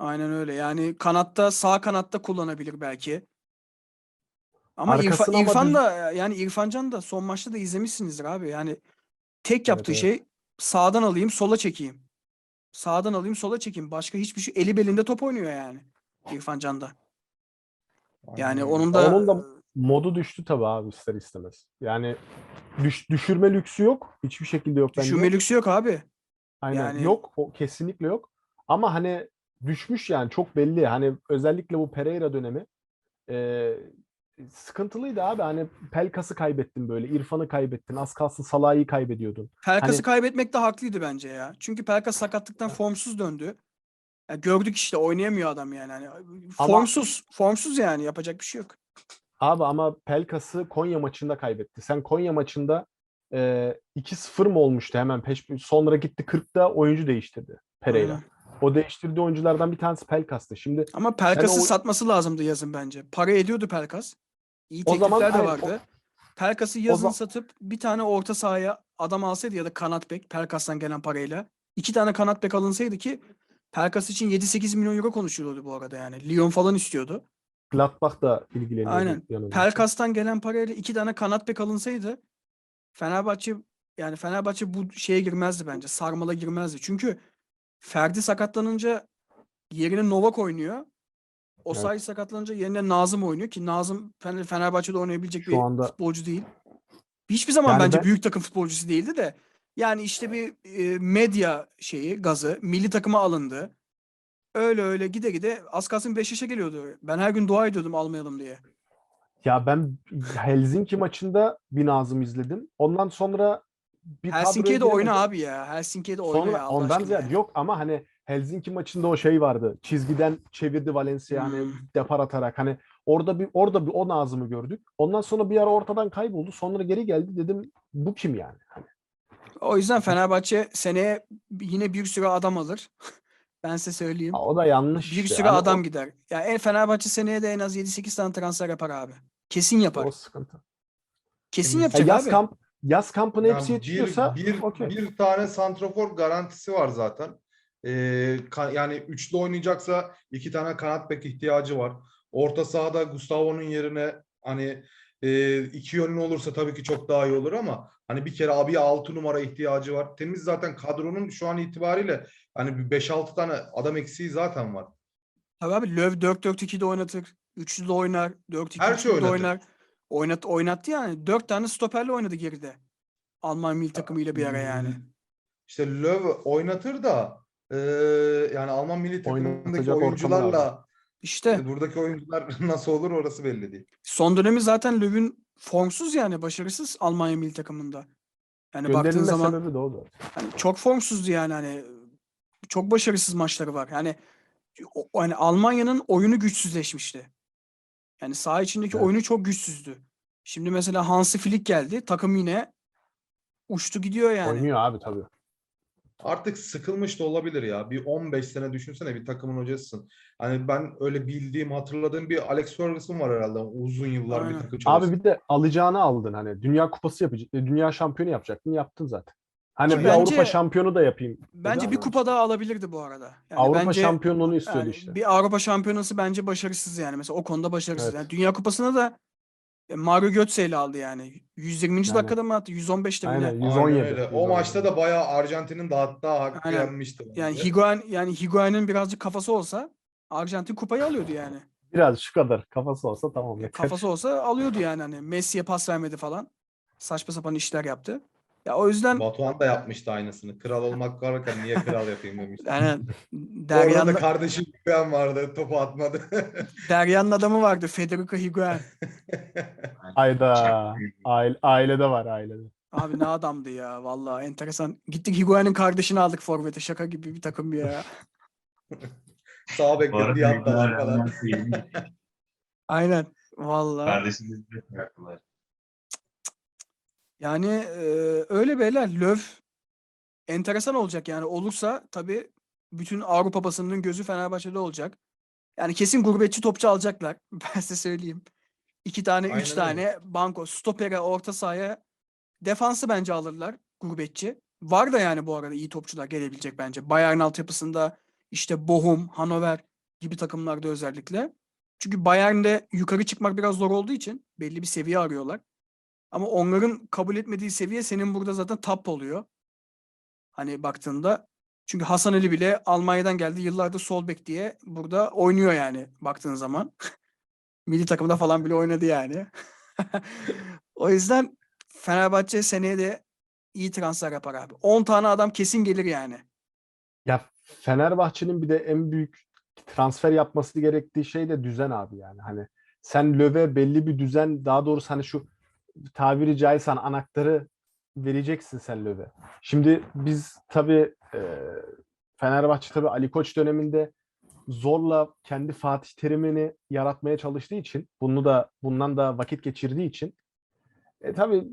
Aynen öyle. Yani kanatta sağ kanatta kullanabilir belki. Ama İrfa- Arkasına ama İrfan düz- da yani İrfan Can da son maçta da izlemişsinizdir abi. Yani tek yaptığı evet. şey sağdan alayım sola çekeyim. Sağdan alayım sola çekeyim. Başka hiçbir şey eli belinde top oynuyor yani. İrfan Can da. Yani öyle. onun da Onun da modu düştü tabii abi ister istemez. Yani düş, düşürme lüksü yok. Hiçbir şekilde yok bence. düşünme lüksü yok abi. Aynen. yani- Yok. O kesinlikle yok. Ama hani düşmüş yani çok belli. Hani özellikle bu Pereira dönemi e, sıkıntılıydı abi. Hani Pelkas'ı kaybettin böyle. İrfan'ı kaybettin. Az kalsın Salah'ı kaybediyordun. Pelkas'ı Hani- kaybetmekte haklıydı bence ya. Çünkü Pelkas sakatlıktan formsuz döndü. Ya gördük işte oynayamıyor adam yani. Hani Ama- formsuz, formsuz yani yapacak bir şey yok. Abi ama Pelkas'ı Konya maçında kaybetti. Sen Konya maçında e, 2-0 mı olmuştu hemen peş sonra gitti 40'ta oyuncu değiştirdi Pereira. Aynen. O değiştirdiği oyunculardan bir tanesi Pelkas'tı. Şimdi Ama Pelkas'ı o- satması lazımdı yazın bence. Para ediyordu Pelkas. İyi O zaman teklifler de hayır, o- vardı. Pelkas'ı yazın zaman- satıp bir tane orta sahaya adam alsaydı ya da kanat bek Pelkas'tan gelen parayla. iki tane kanat bek alınsaydı ki Pelkas için 7-8 milyon euro konuşuluyordu bu arada yani. Lyon falan istiyordu. Gladbach da ilgileniyordu. Aynen. yanılmıyorsam. Pelkas'tan gelen parayla iki tane kanat bek alınsaydı Fenerbahçe yani Fenerbahçe bu şeye girmezdi bence. Sarmala girmezdi. Çünkü Ferdi sakatlanınca yerine Novak oynuyor. Osayi sakatlanınca yerine Nazım oynuyor ki Nazım Fener- Fenerbahçe'de oynayabilecek Şu bir anda- futbolcu değil. Hiçbir zaman Yani bence ben- büyük takım futbolcusu değildi de yani işte bir e, medya şeyi gazı milli takıma alındı. Öyle öyle gide gide az kalsın 5 yaşa geliyordu. Ben her gün dua ediyordum almayalım diye. Ya ben Helsinki maçında bir Nazım izledim. Ondan sonra bir Helsinki'ye de oyna abi ya. Helsinki'ye de oyna Sonra ya Allah ondan ziyade ya. yok ama hani Helsinki maçında o şey vardı. Çizgiden çevirdi Valencia hani Hmm. depar atarak hani orada bir orada bir o Nazım'ı gördük. Ondan sonra bir ara ortadan kayboldu. Sonra geri geldi dedim bu kim yani? Hani O yüzden Fenerbahçe seneye yine bir sürü adam alır. ben size söyleyeyim. o da yanlış. Bir işte. sürü Hani adam o- gider. Ya en Fenerbahçe seneye de en az 7-8 tane transfer yapar abi. Kesin yapar. O sıkıntı. Kesin Ya Ya yapacak yaz abi. kamp yaz kampına Yani hepsi bir, yetişiyorsa bir, okey. bir tane santrafor garantisi var zaten. Ee, ka- yani üçlü oynayacaksa iki tane kanat bek ihtiyacı var. Orta sahada Gustavo'nun yerine hani e, iki yönlü olursa tabii ki çok daha iyi olur ama hani bir kere abi altı numara ihtiyacı var. Temiz zaten kadronun şu an itibariyle hani bir 5-6 tane adam eksiği zaten var. Tabii abi Löw 4-4-2'de oynatır. Üçlü de oynar. 4-2-3'lü Her şey de oynatır. Oynat, oynattı yani. Dört tane stoperle oynadı geride. Alman milli takımıyla bir ara yani. İşte Löw oynatır da e, yani Alman milli takımındaki Oynatacak oyuncularla. İşte E, Buradaki oyuncular nasıl olur orası belli değil. son dönemi zaten Löw'ün formsuz yani başarısız Almanya milli takımında. Yani baktığın Gönderilme zaman sebebi de o da. hani çok formsuzdu yani hani çok başarısız maçları var. Yani o, hani Almanya'nın oyunu güçsüzleşmişti. Yani saha içindeki Evet. oyunu çok güçsüzdü. Şimdi mesela Hansi Flick geldi. Takım yine uçtu gidiyor yani. Oynuyor abi tabii. Artık sıkılmış da olabilir ya. Bir 15 sene düşünsene bir takımın hocasısın. Hani ben öyle bildiğim, hatırladığım bir Alex Ferguson var herhalde. Uzun yıllar Aynen. bir takım çalıştı. Abi bir de alacağını aldın hani. Dünya kupası yapacak, dünya şampiyonu yapacaktın, yaptın zaten. Hani bir bence- Avrupa şampiyonu da yapayım. Bence bir ama kupa daha alabilirdi bu arada. Yani Avrupa bence şampiyonluğunu istiyordu yani işte. bir Avrupa şampiyonası bence başarısız yani. Mesela o konuda başarısız. Evet. Yani Dünya Kupası'na da e, Mario Götze ile aldı yani. 120. Yani- dakikada mı attı? 115'te mi ne? Aynen Aynen 117. öyle. O 117. maçta da bayağı Arjantin'in de hatta hakkı Aynen. yenmişti. Yani bence. Higuain yani Higuain'in birazcık kafası olsa Arjantin kupayı alıyordu yani. Biraz şu kadar kafası olsa tamam yeter. Kafası olsa alıyordu yani hani Messi'ye pas vermedi falan. Saçma sapan işler yaptı. Ya o yüzden Batuhan da yapmıştı aynısını. Kral olmak varken niye kral yapayım demişti. yani Orada Derya'nın da kardeşim Güven vardı. Topu atmadı. Derya'nın adamı vardı Federico Higuain. Ayda aile, ailede var ailede. Abi ne adamdı ya vallahi enteresan. Gittik Higuain'in kardeşini aldık forvete şaka gibi bir takım bir ya. Sağ bekle diye attılar falan. Aynen vallahi. Kardeşimiz de bıraktılar. Yani e, öyle beyler Löw enteresan olacak yani olursa tabii bütün Avrupa basınının gözü Fenerbahçe'de olacak. Yani kesin gurbetçi topçu alacaklar. Ben size söyleyeyim. İki tane, üç Aynen öyle. tane banko, stopere, orta sahaya defansı bence alırlar gurbetçi. Var da yani bu arada iyi topçular gelebilecek bence. Bayern altyapısında işte Bochum, Hannover gibi takımlarda özellikle. Çünkü Bayern'de yukarı çıkmak biraz zor olduğu için belli bir seviye arıyorlar. Ama onların kabul etmediği seviye senin burada zaten top oluyor. Hani baktığında. Çünkü Hasan Ali bile Almanya'dan geldi. Yıllardır sol bek diye burada oynuyor yani baktığın zaman. Milli takımda falan bile oynadı yani. o yüzden Fenerbahçe seneye de iyi transfer yapar abi. 10 tane adam kesin gelir yani. Ya Fenerbahçe'nin bir de en büyük transfer yapması gerektiği şey de düzen abi yani. Hani sen Löve belli bir düzen daha doğrusu hani şu tabiri caizse hani anahtarı vereceksin sen Löve. Şimdi biz tabii e, Fenerbahçe tabii Ali Koç döneminde zorla kendi Fatih Terim'ini yaratmaya çalıştığı için bunu da bundan da vakit geçirdiği için e, tabii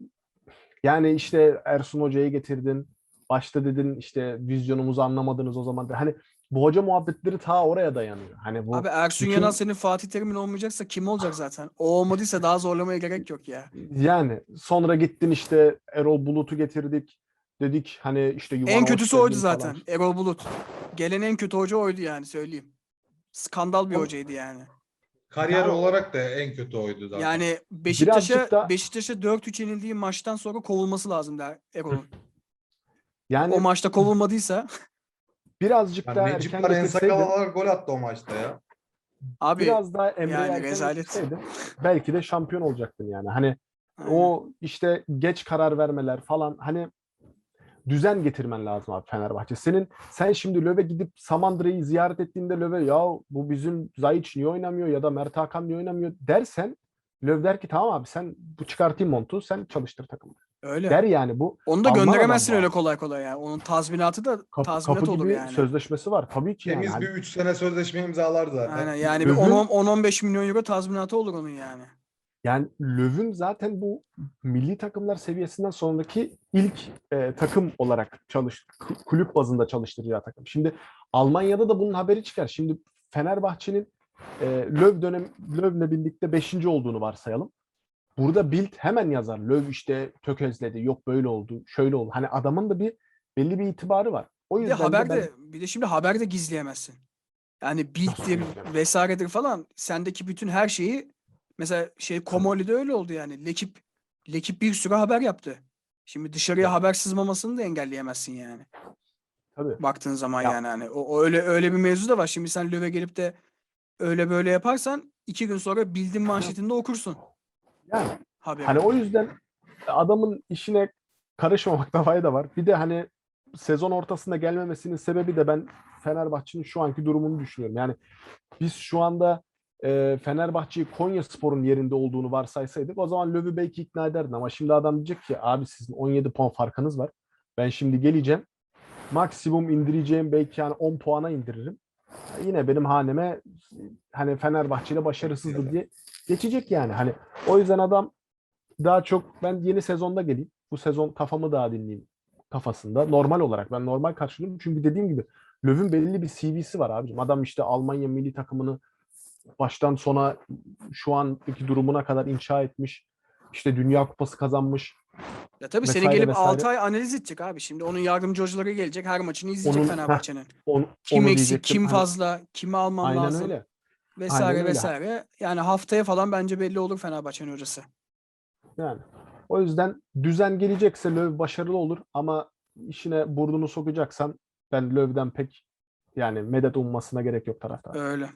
yani işte Ersun Hoca'yı getirdin. Başta dedin işte vizyonumuzu anlamadınız o zaman. Hani bu hoca muhabbetleri ta oraya dayanıyor. Hani bu Abi Ersun bütün- Yanal senin Fatih Terim'in olmayacaksa kim olacak zaten? O olmadıysa daha zorlamaya gerek yok ya. yani sonra gittin işte Erol Bulut'u getirdik. Dedik hani işte En Yuvanovic kötüsü oydu zaten. falan. Erol Bulut. Gelen en kötü hoca oydu yani söyleyeyim. Skandal bir Ama- hocaydı yani. Kariyer o- olarak da en kötü oydu zaten. Yani Beşiktaş'a da- Beşiktaş'a 4-3 yenildiği maçtan sonra kovulması lazım der Erol'un. Yani o maçta kovulmadıysa birazcık Yani daha Necip erken Ensakal getirseydin, olarak gol attı o maçta ya. abi biraz daha Emre'yi yani erken rezalet. getirseydin belki de şampiyon olacaktın yani. Hani aynen. o işte geç karar vermeler falan hani düzen getirmen lazım abi Fenerbahçe. Senin sen şimdi Löve gidip Samandıra'yı ziyaret ettiğinde Löve ya bu bizim Zayiç niye oynamıyor ya da Mert Hakan niye oynamıyor dersen Löv der ki tamam abi sen bu çıkartayım montu sen çalıştır takımı. Öyle. Der yani bu Onu da Alman gönderemezsin öyle kolay kolay yani. Onun tazminatı da kapı, tazminat kapı olur gibi yani. sözleşmesi var tabii ki yani. Temiz Hani bir 3 sene sözleşme imzalar zaten. Aynen yani bir Löw'ün- 10-15 milyon euro tazminatı olur onun yani. Yani Löw'ün zaten bu milli takımlar seviyesinden sonraki ilk e, takım olarak çalış ku- kulüp bazında çalıştıracağı takım. Şimdi Almanya'da da bunun haberi çıkar. Şimdi Fenerbahçe'nin e, Löw dönem Löw'le birlikte 5. olduğunu varsayalım. Burada Bild hemen yazar. Löw işte tökezledi. Yok böyle oldu. Şöyle oldu. Hani adamın da bir belli bir itibarı var. O Bir de yüzden de ben- bir de şimdi haber de gizleyemezsin. Yani bilddir vesairedir falan sendeki bütün her şeyi mesela şey Komoli'de öyle oldu yani. Lekip Lekip bir sürü haber yaptı. Şimdi dışarıya Ya. haber sızmamasını da engelleyemezsin yani. tabii. Baktığın zaman Ya. yani hani o, o öyle öyle bir mevzu da var. Şimdi sen Löw'e gelip de öyle böyle yaparsan iki gün sonra bildiğin manşetinde okursun Yani haberi. Hani o yüzden adamın işine karışmamakta fayda var. Bir de hani sezon ortasında gelmemesinin sebebi de ben Fenerbahçe'nin şu anki durumunu düşünüyorum. Yani biz şu anda e, Fenerbahçe'yi Konya Spor'un yerinde olduğunu varsaysaydık o zaman Löw'ü belki ikna ederdin ama şimdi adam diyecek ki abi sizin 17 puan farkınız var. Ben şimdi geleceğim. Maksimum indireceğim belki yani 10 puana indiririm. Yine benim haneme hani Fenerbahçe ile başarısızdı diye geçecek yani. Hani o yüzden adam daha çok ben yeni sezonda geleyim. Bu sezon kafamı daha dinleyeyim kafasında. Normal olarak ben normal karşılıyorum. Çünkü dediğim gibi Löw'ün belli bir CV'si var abicim. Adam işte Almanya milli takımını baştan sona şu anki durumuna kadar inşa etmiş. İşte Dünya Kupası kazanmış. Ya tabii seni vesaire gelip vesaire. 6 ay analiz edecek abi. Şimdi onun yardımcı hocaları gelecek. Her maçını izleyecek Fenerbahçe'nin. Kim onu eksik, diyecektim. kim Hani fazla, kimi alman Aynen lazım öyle. Vesaire Aynen vesaire. Yani haftaya falan bence belli olur Fenerbahçe'nin hocası. Yani o yüzden düzen gelecekse Löw başarılı olur ama işine burnunu sokacaksan ben Löw'den pek yani medet ummasına gerek yok taraftar. Öyle.